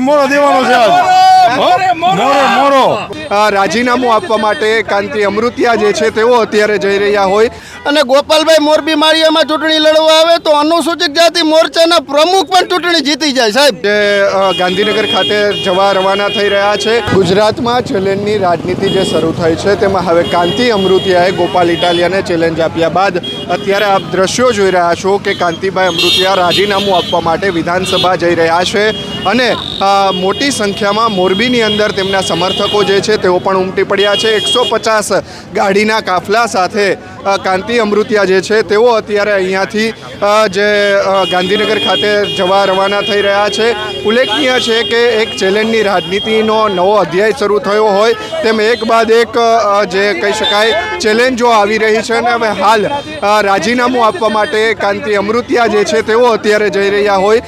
મોરે મોરો દેવાનો છે આજ. મોરે મોરો રાજીનામું આપવા માટે કાંતિ અમૃતિયા જે છે તેઓ અત્યારે જઈ રહ્યા હોય. અને ગોપાલભાઈ મોરબી માળિયામાં ચૂંટણી લડવા આવે તો અનુસૂચિત જાતિ મોરચાના પ્રમુખ પણ ચૂંટણી જીતી જાય સાહેબ. જે ગાંધીનગર ખાતે જવા રવાના થઈ રહ્યા છે. ગુજરાતમાં ચેલેન્જની રાજનીતિ જે શરૂ થઈ છે તેમાં હવે કાંતિ અમૃતિયાએ ગોપાલ ઇટાલિયાને ચેલેન્જ આપ્યા બાદ અત્યારે આપ દ્રશ્યો જોઈ રહ્યા છો કે કાંતિભાઈ અમૃતિયા રાજીનામું આપવા માટે વિધાનસભા જઈ રહ્યા છે. અને મોટી સંખ્યામાં મોરબીની અંદર તેમના સમર્થકો જે છે તેઓ પણ ઉમટી પડ્યા છે. એકસો પચાસ ગાડીના કાફલા સાથે કાંતિ અમૃતિયા જે છે તેઓ અત્યારે અહીંયાથી જે ગાંધીનગર ખાતે જવા રવાના થઈ રહ્યા છે. ઉલ્લેખનીય છે કે એક ચેલેન્જની રાજનીતિનો નવો અધ્યાય શરૂ થયો હોય, તેમ એક બાદ એક જે કહી શકાય ચેલેન્જો આવી રહી છે અને હવે હાલ રાજીનામું આપવા માટે કાંતિ અમૃતિયા જે છે તેઓ અત્યારે જઈ રહ્યા હોય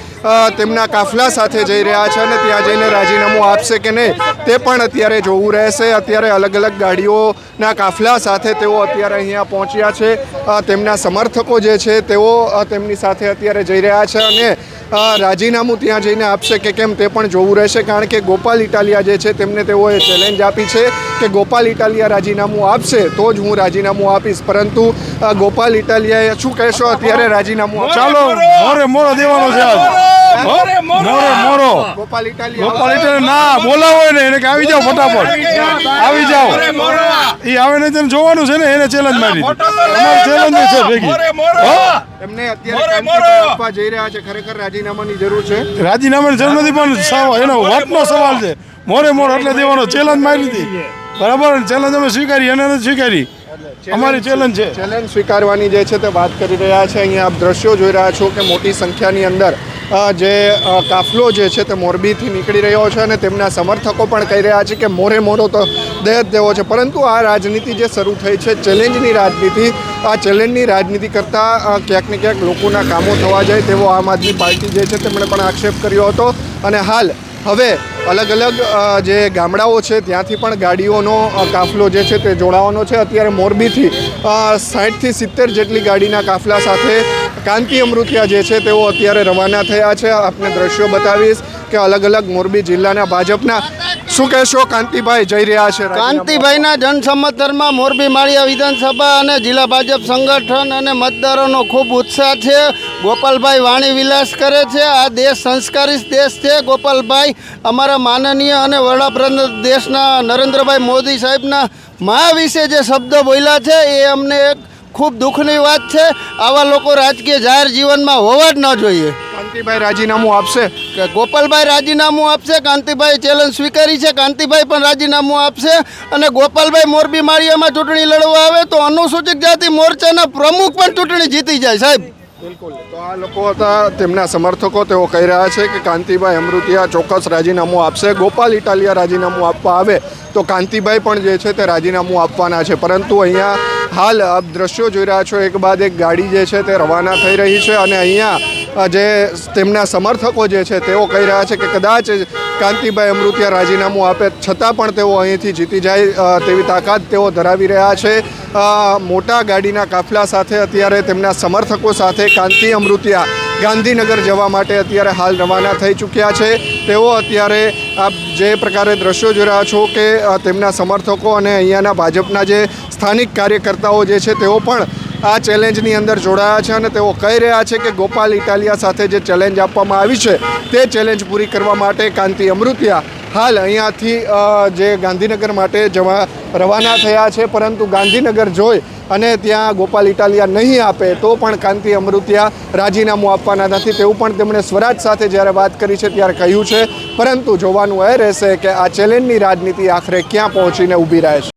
તેમના કાફલા સાથે જઈ રહ્યા છે અને ત્યાં જઈને રાજીનામું આપશે કે નહીં, તે પણ અત્યારે જોવું રહેશે. અત્યારે અલગ અલગ ગાડીઓના કાફલા સાથે તેઓ અત્યારે અહીંયા પહોંચ્યા છે. તેમના સમર્થકો જે છે તેઓ તેમની સાથે અત્યારે જઈ રહ્યા છે અને રાજીનામું ત્યાં જઈને આપશે કે કેમ તે પણ જોવું રહેશે, કારણ કે ગોપાલ ઇટાલિયા જે છે તેમને તેઓએ ચેલેન્જ આપી છે કે ગોપાલ ઇટાલિયા રાજીનામું આપશે તો જ હું રાજીનામું આપીશ. પરંતુ ગોપાલ ઇટાલિયાએ શું કહેશો? અત્યારે રાજીનામું ચાલો, મોરે મોરો દેવાનો છે મોરે મોરો. ગોપાલ ઇટાલિયા. ના બોલાવો ને એને કે આવી જાઓ ફટાફટ. આવી જાઓ. એ આવે ને તેને જોવાનું છે ને એને ચેલેન્જ મારી અમારી ચેલેન્જ છે ભેગી. એમને અત્યારે આપવા જઈ રહ્યા છે ખરેખર રાજીનામાની જરૂર છે. રાજીનામાની જરૂર નથી પણ એનો વાતનો સવાલ છે. મોરે મોર એટલે દેવાનો ચેલેન્જ મારી હતી બરાબર? ચેલેન્જ અમે સ્વીકારી એને નથી સ્વીકારી. અમારી ચેલેન્જ છે. ચેલેન્જ સ્વીકારવાની જે છે તે વાત કરી રહ્યા છે. અહીંયા આપ દ્રશ્યો જોઈ રહ્યા છો કે મોટી સંખ્યાની અંદર જે કાફલો જે છે તે મોરબીથી નીકળી રહ્યો છે અને તેમના સમર્થકો પણ કહી રહ્યા છે કે મોરે મોરો તો દહેજ દેવો છે. પરંતુ આ રાજનીતિ જે શરૂ થઈ છે, ચેલેન્જની રાજનીતિ, આ ચેલેન્જની રાજનીતિ કરતાં ક્યાંક ને ક્યાંક લોકોના કામો થવા જાય તેવો આમ આદમી પાર્ટી જે છે તેમણે પણ આક્ષેપ કર્યો હતો. અને હાલ હવે અલગ અલગ જે ગામડાઓ છે, ત્યાંથી પણ ગાડીઓનો કાફલો જે છે તે જોડાવાનો છે. અત્યારે મોરબીથી સાઠથી સિત્તેર જેટલી ગાડીના કાફલા સાથે કાંતિ અમૃતિયા જે છે તેઓ અત્યારે રવાના થયા છે. આપને દ્રશ્યો બતાવીશ કે અલગ અલગ મોરબી જિલ્લાના ભાજપના શું કહેશો? કાંતિભાઈ જઈ રહ્યા છે કાંતિભાઈના જનસમર્થનમાં મોરબી માળિયા વિધાનસભા અને જિલ્લા ભાજપ સંગઠન અને મતદારોનો ખૂબ ઉત્સાહ છે. ગોપાલભાઈ વાણી વિલાસ કરે છે. આ દેશ સંસ્કારી દેશ છે. ગોપાલભાઈ, અમારા માનનીય અને વડાપ્રધાન દેશના નરેન્દ્રભાઈ મોદી સાહેબના મા વિશે જે શબ્દ બોલ્યા છે, એ અમને એક ખૂબ દુઃખની વાત છે. આવા લોકો રાજકીય જાહેર જીવનમાં હોવા જ ન જોઈએ. કાંતિભાઈ રાજીનામું આપશે? કે ગોપાલભાઈ રાજીનામું આપશે? કાંતિભાઈ ચેલેન્જ સ્વીકારી છે? કાંતિભાઈ પણ રાજીનામું આપશે. અને ગોપાલભાઈ મોરબી માળિયામાં ચૂંટણી લડવા આવે તો અનુસૂચિત જાતિ મોરચાના પ્રમુખ પણ ચૂંટણી જીતી જાય સાહેબ. બિલકુલ. તો આ લોકો હતા તેમના સમર્થકો તેઓ કહી રહ્યા છે કે કાંતિભાઈ અમૃતિયા ચોક્કસ રાજીનામું આપશે. ગોપાલ ઇટાલિયા રાજીનામું આપવા આવે તો કાંતિભાઈ પણ જે છે તે રાજીનામું આપવાના છે. પરંતુ અહીંયા હાલ આપ દ્રશ્યો જોઈ રહ્યા છો, એક બાદ એક ગાડી જે છે તે રવાના થઈ રહી છે અને અહીંયા જે તેમના સમર્થકો જે છે તેઓ કહી રહ્યા છે કે કદાચ કાંતિભાઈ અમૃતિયા રાજીનામું આપે, છતાં પણ તેઓ અહીંથી જીતી જાય તેવી તાકાત તેઓ ધરાવી રહ્યા છે. મોટા ગાડીના કાફલા સાથે અત્યારે તેમના સમર્થકો સાથે કાંતિ અમૃતિયા ગાંધીનગર જવા માટે અત્યારે હાલ રવાના થઈ ચૂક્યા છે. તેઓ અત્યારે આપ જે પ્રકારે દ્રશ્યો જોઈ રહ્યા છો કે તેમના સમર્થકો અને અહીંયાના ભાજપના જે સ્થાનિક કાર્યકર્તાઓ જે છે, તેઓ પણ આ ચેલેન્જની અંદર જોડાયા છે અને તેઓ કહી રહ્યા છે કે ગોપાલ ઇટાલિયા સાથે જે ચેલેન્જ આપવામાં આવી છે, તે ચેલેન્જ પૂરી કરવા માટે કાંતિ અમૃતિયા હાલ અહીંયાથી જે ગાંધીનગર માટે જવા રવાના થયા છે, પરંતુ ગાંધીનગર જોઈ અને ત્યાં ગોપાલ ઇટાલિયા નહીં આપે, તો પણ કાંતિ અમૃતિયા રાજીનામું આપવાના નથી. તેવું પણ તેમણે સ્વરાજ સાથે જ્યારે વાત કરી છે ત્યારે કહ્યું છે. પરંતુ જોવાનું એ રહેશે કે આ ચેલેન્જની રાજનીતિ આખરે ક્યાં પહોંચીને ઊભી રહે છે.